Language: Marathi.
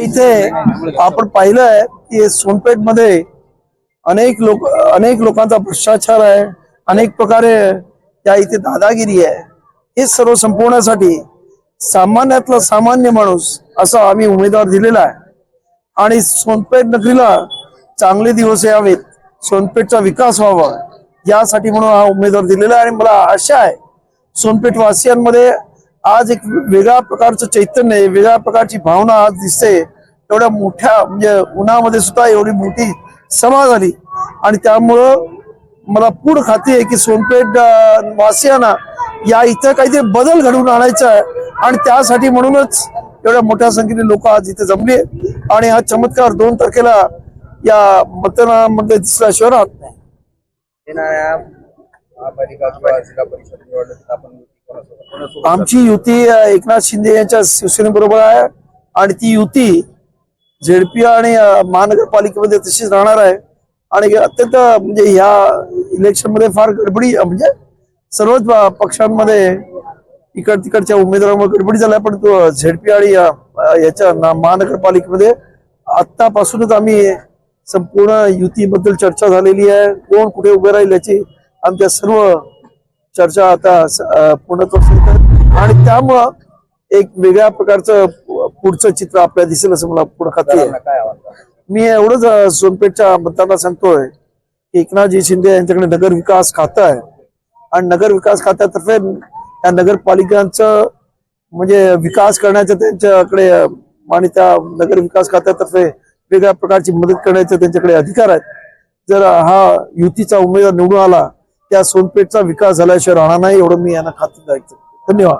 इथे आपण पाहिलंय की सोनपेठमध्ये अनेक लोक अनेक लोकांचा भ्रष्टाचार आहे अनेक प्रकारे त्या इथे दादागिरी आहे. हे सर्व संपवण्यासाठी सामान्यातला सामान्य माणूस असा आम्ही उमेदवार दिलेला आहे. आणि सोनपेठ नगरीला चांगले दिवस यावेत सोनपेठचा विकास व्हावा यासाठी म्हणून हा उमेदवार दिलेला आहे. आणि मला आशा आहे सोनपेठ वासियांमध्ये आज एक वेगळ्या प्रकारचं चैतन्य वेगळ्या प्रकारची भावना आज दिसते. एवढ्या मोठ्या म्हणजे उन्हामध्ये सुद्धा एवढी मोठी सभा झाली. आणि त्यामुळं मला पूर्ण खात्री आहे की सोनपेठ वासियांना या इथं काहीतरी बदल घडवून आणायचा आहे. आणि त्यासाठी म्हणूनच एवढ्या मोठ्या संख्येने लोक आज इथे जमले आणि हा चमत्कार दोन तारखेला या मतदानामध्ये दिसल्याशिवाय शहरात नाही. आमची युती एकनाथ शिंदे यांच्या शिवसेनेबरोबर आहे आणि ती युती झेडपी आणि महानगरपालिकेमध्ये तशीच राहणार आहे. आणि अत्यंत म्हणजे ह्या इलेक्शनमध्ये फार गडबडी म्हणजे सर्वच पक्षांमध्ये इकड तिकडच्या उमेदवारांमुळे गडबडी झाल्या पण तो झेडपी आणि याच्या महानगरपालिकेमध्ये आत्तापासूनच आम्ही संपूर्ण युतीबद्दल चर्चा झालेली आहे. कोण कुठे उभे राहील याची आमच्या सर्व चर्चा आता आहे. आणि त्यामुळं एक वेगळ्या प्रकारचं पुढचं चित्र आपल्याला दिसेल असं मला पूर्ण खात्री? मी एवढंच सोनपेठच्या मतदारांना सांगतोय की एकनाथजी शिंदे यांच्याकडे नगर विकास खातं आहे आणि नगर विकास खात्यातर्फे त्या नगरपालिकांचं म्हणजे विकास करण्याचं त्यांच्याकडे आणि त्या नगर विकास खात्यातर्फे वेगळ्या प्रकारची मदत करण्याचे त्यांच्याकडे अधिकार आहेत जर हा युतीचा उमेदवार निवडून आला त्या सोनपेठचा विकास झाल्याशिवाय राहणार नाही एवढं मी यांना खात्री द्यायचं. धन्यवाद.